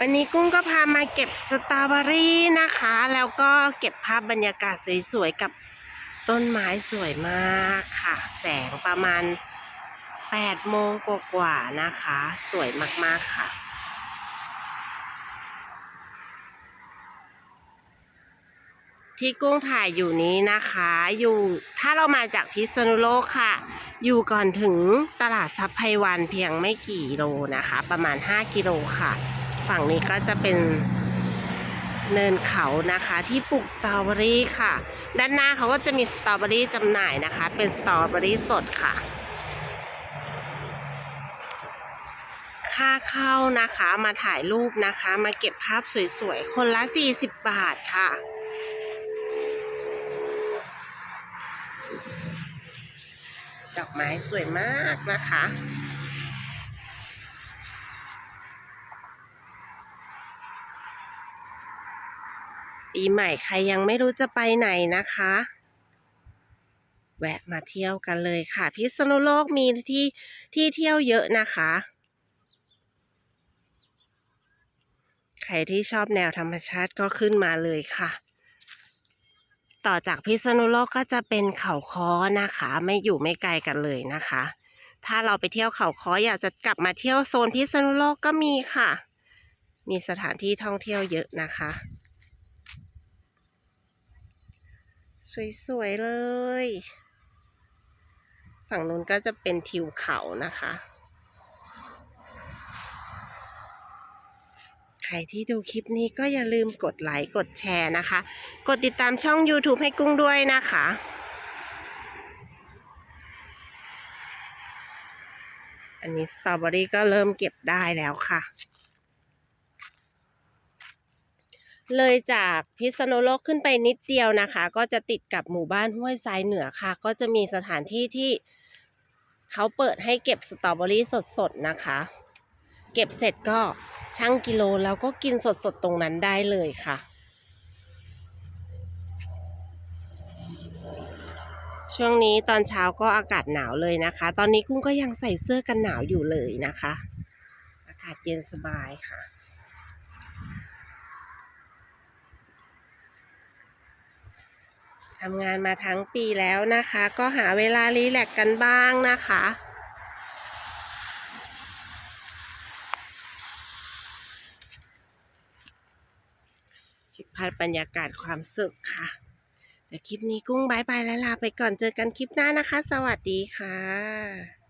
วันนี้กุ้งก็พามาเก็บสตรอเบอรี่นะคะ แล้วก็เก็บภาพบรรยากาศสวยๆกับต้นไม้สวยมากค่ะ แสงประมาณ8โมงกว่าๆนะคะ สวยมากๆค่ะ ที่กุ้งถ่ายอยู่นี้นะคะ อยู่ถ้าเรามาจากพิษณุโลกค่ะ อยู่ก่อนถึงตลาดซับไพวันเพียงไม่กี่โลนะคะ ประมาณ 5 กิโลค่ะ ฝั่งนี้ก็จะเป็นเนินเขานะคะที่ปลูกสตรอเบอรี่ค่ะ ด้านหน้าเขาก็จะมีสตรอเบอรี่จำหน่ายนะคะ เป็นสตรอเบอรี่สดค่ะ ค่าเข้านะคะมาถ่ายรูปนะคะ มาเก็บภาพสวยๆ คนละ 40 บาทค่ะ ดอกไม้สวยมากนะคะ ปีใหม่ใครยังไม่รู้จะไปไหนนะคะ แวะมาเที่ยวกันเลยค่ะ พิษณุโลกมีที่ที่เที่ยวเยอะนะคะ ใครที่ชอบแนวธรรมชาติก็ขึ้นมาเลยค่ะ ต่อจากพิษณุโลกก็จะเป็นเขาค้อนะคะ ไม่อยู่ไม่ไกลกันเลยนะคะ ถ้าเราไปเที่ยวเขาค้ออยากจะกลับมาเที่ยวโซนพิษณุโลกก็มีค่ะ มีสถานที่ท่องเที่ยวเยอะนะคะ สวยๆเลย ฝั่งนู้นก็จะเป็นทิวเขานะคะ ใครที่ดูคลิปนี้ก็อย่าลืมกดไลค์กดแชร์นะคะ กดติดตามช่อง YouTube ให้กุ้งด้วยนะคะอันนี้สตรอเบอรี่ก็เริ่มเก็บได้แล้วค่ะ เลยจากพิษณุโลกขึ้นไปนิดเดียวนะคะ ก็จะติดกับหมู่บ้านห้วยทรายเหนือค่ะ ก็จะมีสถานที่ที่เขาเปิดให้เก็บสตรอเบอรี่สดๆนะคะ เก็บเสร็จก็ชั่งกิโลแล้วก็กินสดๆตรงนั้นได้เลยค่ะ ช่วงนี้ตอนเช้าก็อากาศหนาวเลยนะคะ ตอนนี้กุ้งก็ยังใส่เสื้อกันหนาวอยู่เลยนะคะ อากาศเย็นสบายค่ะ ทำงานมาทั้งปีแล้วนะคะ ก็หาเวลารีแลกกันบ้างนะคะ คลิปพัดบรรยากาศความสุขค่ะ แต่คลิปนี้กุ้งบายบายแล้วลาไปก่อนเจอกันคลิปหน้านะคะ สวัสดีค่ะ